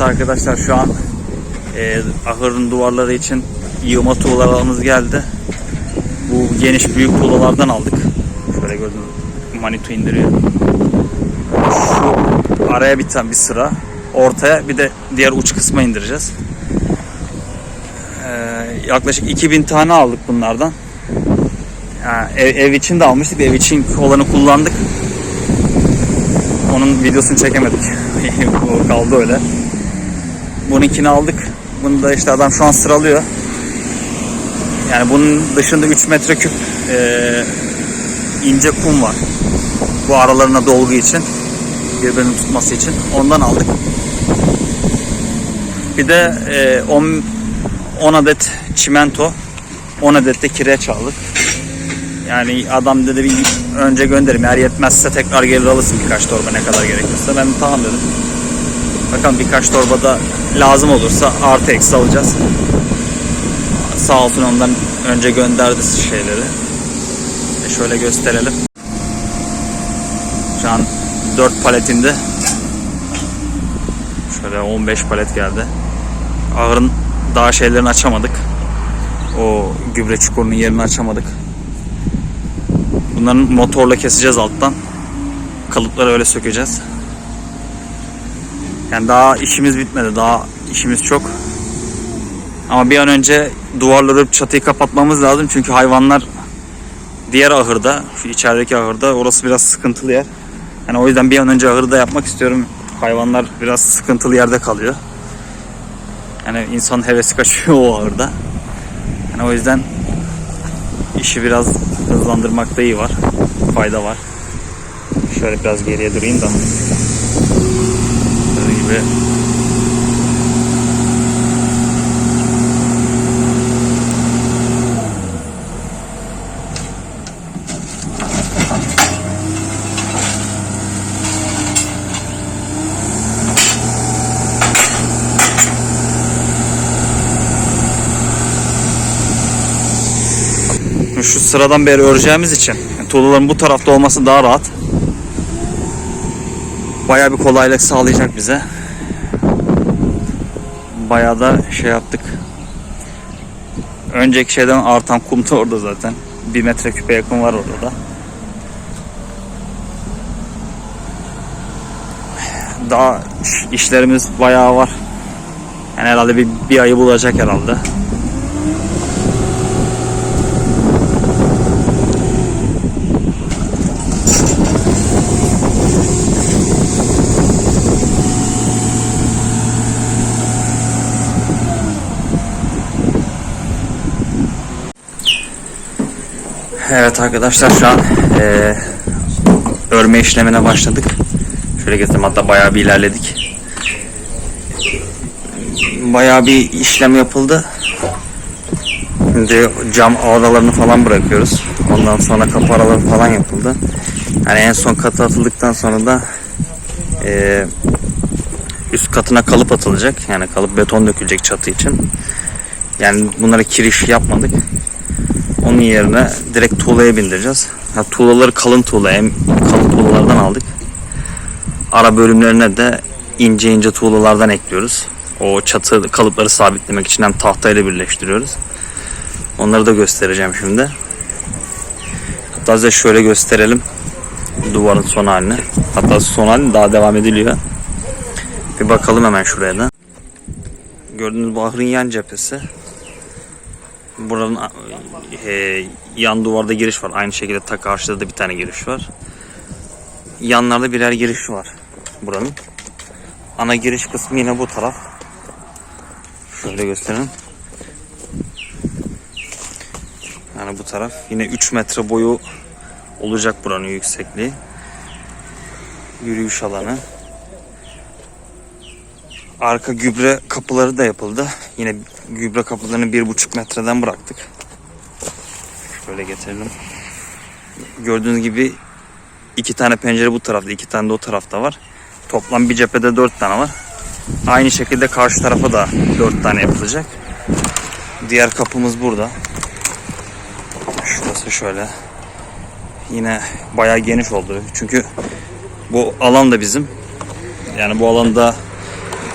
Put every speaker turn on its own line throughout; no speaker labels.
Evet arkadaşlar şu an e, ahırın duvarları için yığma tuğlalarımız geldi. Bu geniş büyük tuğlalardan aldık. Şöyle gördüm Manitou indiriyor. Şu araya bir bir sıra. Ortaya bir de diğer uç kısma indireceğiz. Ee, yaklaşık 2000 tane aldık bunlardan. Yani ev, ev için de almıştık. Ev için olanı kullandık. Onun videosunu çekemedik. Kaldı öyle. Bununkini aldık. Bunu da işte adam şu an sıralıyor. Yani bunun dışında 3 metreküp e, ince kum var. Bu aralarına dolgu için. Birbirini tutması için. Ondan aldık. Bir de e, 10, 10 adet çimento, 10 adet de kireç aldık. Yani adam dedi bir önce gönderim. Eğer yetmezse tekrar gelir alırsın birkaç torba ne kadar gerekirse. Ben tamam dedim. Bakalım birkaç torbada lazım olursa artı eksi alacağız. Sağ olsun ondan önce gönderdi şeyleri. E şöyle gösterelim. Şu an 4 paletinde. Şöyle 15 palet geldi. Ağırın daha şeylerini açamadık. O gübre çukurunun yerini açamadık. Bunların motorla keseceğiz alttan. Kalıpları öyle sökeceğiz. Yani daha işimiz bitmedi. Daha işimiz çok. Ama bir an önce duvarları çatıyı kapatmamız lazım. Çünkü hayvanlar diğer ahırda, şu içerideki ahırda orası biraz sıkıntılı yer. Yani o yüzden bir an önce ahırda yapmak istiyorum. Hayvanlar biraz sıkıntılı yerde kalıyor. Yani insan hevesi kaçıyor o ahırda. Yani o yüzden işi biraz hızlandırmakta iyi var. Fayda var. Şöyle biraz geriye durayım da. Gibi. Şu sıradan beri öreceğimiz için yani tuğlaların bu tarafta olması daha rahat. Bayağı bir kolaylık sağlayacak bize. Bayağı da şey yaptık. Önceki şeyden artan kum da orada zaten. Bir metre küpe yakın var orada da. Daha iş- işlerimiz bayağı var. Yani herhalde bir, bir ayı bulacak herhalde. Evet arkadaşlar şu an eee, örme işlemine başladık. Şöyle getirdim hatta bayağı bir ilerledik. Bayağı bir işlem yapıldı. Şimdi cam aralarını falan bırakıyoruz. Ondan sonra kapı araları falan yapıldı. Yani en son katı atıldıktan sonra da eee, üst katına kalıp atılacak. Yani kalıp beton dökülecek çatı için. Yani bunlara kiriş yapmadık. Onun yerine direkt tuğlaya bindireceğiz. Ha, tuğlaları kalın tuğla, en kalın tuğlalardan aldık. Ara bölümlerine de ince ince tuğlalardan ekliyoruz. O çatı kalıpları sabitlemek için hem tahtayla birleştiriyoruz. Onları da göstereceğim şimdi. Hatta size şöyle gösterelim. Duvarın son halini. Hatta son halini daha devam ediliyor. Bir bakalım hemen şuraya da. Gördüğünüz bu ahırın yan cephesi. Buranın e, yan duvarda giriş var. Aynı şekilde ta karşıda da bir tane giriş var. Yanlarda birer giriş var buranın. Ana giriş kısmı yine bu taraf. Şöyle göstereyim. Yani bu taraf yine 3 metre boyu olacak buranın yüksekliği. Yürüyüş alanı. Arka gübre kapıları da yapıldı. Yine gübre kapılarını bir buçuk metreden bıraktık. Şöyle getirelim. Gördüğünüz gibi iki tane pencere bu tarafta, iki tane de o tarafta var. Toplam bir cephede dört tane var. Aynı şekilde karşı tarafa da dört tane yapılacak. Diğer kapımız burada. Şurası şöyle. Yine bayağı geniş oldu. Çünkü bu alan da bizim. Yani bu alanda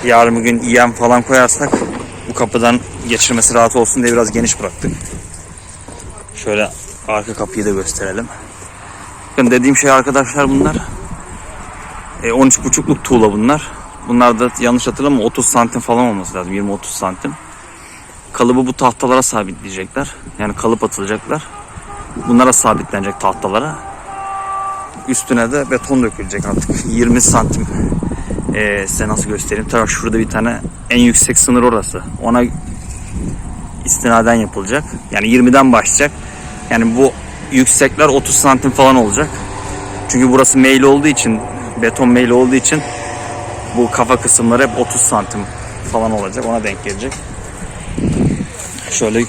yarın bir gün yem falan koyarsak bu kapıdan geçirmesi rahat olsun diye biraz geniş bıraktık. Şöyle arka kapıyı da gösterelim. Bakın dediğim şey arkadaşlar bunlar. E, 13,5'luk tuğla bunlar. Bunlar da yanlış hatırlamam 30 santim falan olması lazım. 20-30 santim. Kalıbı bu tahtalara sabitleyecekler. Yani kalıp atılacaklar. Bunlara sabitlenecek tahtalara. Üstüne de beton dökülecek artık. 20 santim. Ee, size nasıl göstereyim? Tabii şurada bir tane en yüksek sınır orası. Ona istinaden yapılacak. Yani 20'den başlayacak. Yani bu yüksekler 30 santim falan olacak. Çünkü burası meyli olduğu için, beton meyli olduğu için bu kafa kısımları hep 30 santim falan olacak. Ona denk gelecek. Şöyle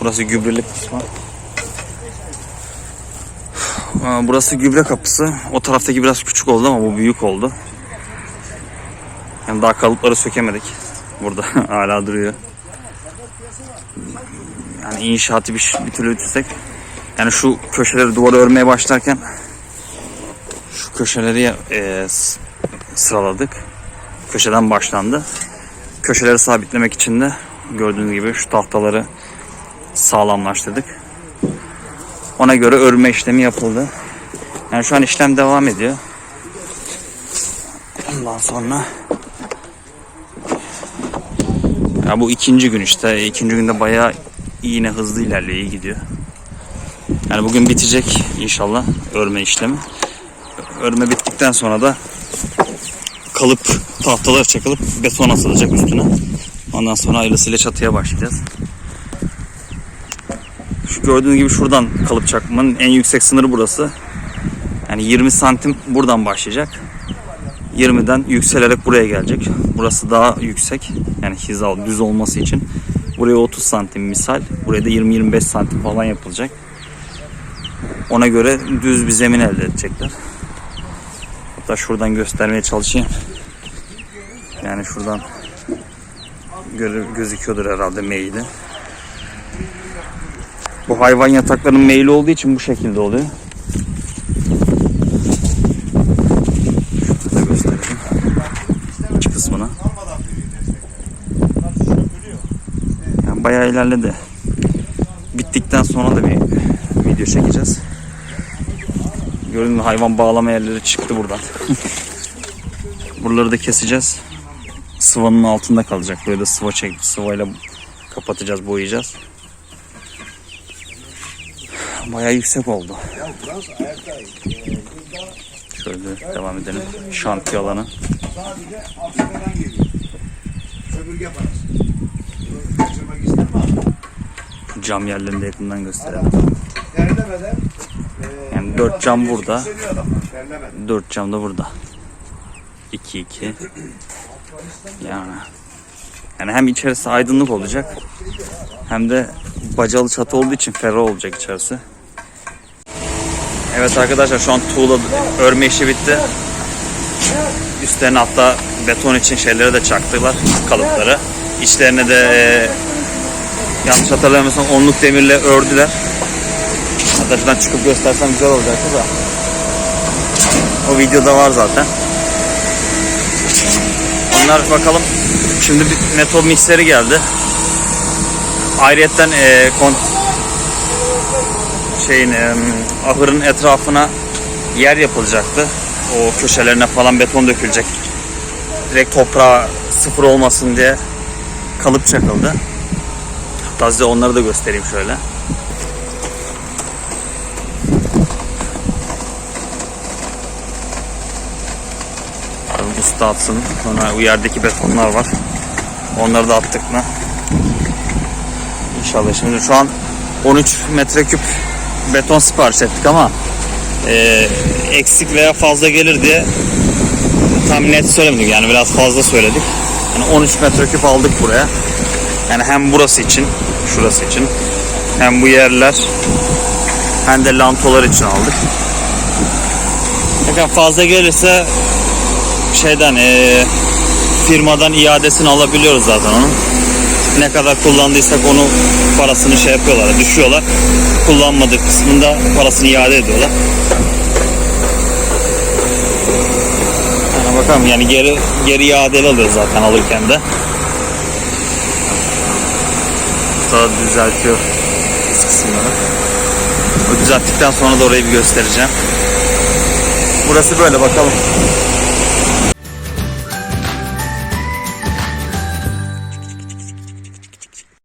burası gübreli kısmı. Burası gübre kapısı. O taraftaki biraz küçük oldu ama bu büyük oldu. Yani daha kalıpları sökemedik. Burada hala duruyor. Yani inşaatı bir, bir türlü bitirsek. Yani şu köşeleri duvara örmeye başlarken şu köşeleri e, sıraladık. Köşeden başlandı. Köşeleri sabitlemek için de gördüğünüz gibi şu tahtaları sağlamlaştırdık. Ona göre örme işlemi yapıldı. Yani şu an işlem devam ediyor. Ondan sonra ya bu ikinci gün işte. İkinci günde bayağı yine hızlı ilerliyor, iyi gidiyor. Yani bugün bitecek inşallah örme işlemi. Örme bittikten sonra da kalıp tahtalar çakılıp beton asılacak üstüne. Ondan sonra ayrısıyla çatıya başlayacağız. Şu gördüğünüz gibi şuradan kalıp çakmanın en yüksek sınırı burası. Yani 20 santim buradan başlayacak. 20'den yükselerek buraya gelecek. Burası daha yüksek. Yani hiza düz olması için. Buraya 30 santim misal. Buraya da 20-25 santim falan yapılacak. Ona göre düz bir zemin elde edecekler. Hatta şuradan göstermeye çalışayım. Yani şuradan gö- gözüküyordur herhalde meyili. Bu hayvan yataklarının meyili olduğu için bu şekilde oluyor. Şurada göstereyim. İç kısmını. Bayağı ilerledi. Bittikten sonra da bir video çekeceğiz. Gördüğünüz gibi hayvan bağlama yerleri çıktı buradan. Buraları da keseceğiz. Sıvanın altında kalacak. Böyle de sıva çek, sıvayla kapatacağız, boyayacağız. Bayağı yüksek oldu. Şöyle devam edelim. Şantiye alanı.
Sadece Afrika'dan geliyor. Sömürge parası. Bunu kaçırmak istemem.
Cam yerlerini de yakından gösterelim.
Terlemeden e,
Yani dört cam burada. 4 cam da burada. 2 2. Yani yani hem içerisi aydınlık olacak hem de bacalı çatı olduğu için ferah olacak içerisi. Evet arkadaşlar şu an tuğla örme işi bitti. Üstlerine hatta beton için şeyleri de çaktılar kalıpları. İçlerine de e, yanlış hatırlamıyorsam onluk demirle ördüler. Hatta şuradan çıkıp göstersem güzel olacaktı da. O videoda var zaten. Onlar bakalım. Şimdi bir metal mikseri geldi. Ayrıyetten e, kon şeyin e, ahırın etrafına yer yapılacaktı. O köşelerine falan beton dökülecek. Direkt toprağa sıfır olmasın diye kalıp çakıldı. Hatta size onları da göstereyim şöyle. Usta atsın. Sonra yerdeki betonlar var. Onları da attık mı? İnşallah şimdi şu an 13 metreküp beton sipariş ettik ama e, eksik veya fazla gelir diye tam net söylemedik yani biraz fazla söyledik. Yani 13 metreküp aldık buraya. Yani hem burası için, şurası için hem bu yerler hem de lantolar için aldık. Fakat fazla gelirse şeyden eee, firmadan iadesini alabiliyoruz zaten onun. Ne kadar kullandıysak onu parasını şey yapıyorlar, düşüyorlar. Kullanmadık kısmında parasını iade ediyorlar. Yani bakalım bakalım yani geri geri iadeli alıyor zaten alırken de. Daha düzeltiyor kısımları. O düzelttikten sonra da orayı bir göstereceğim. Burası böyle bakalım.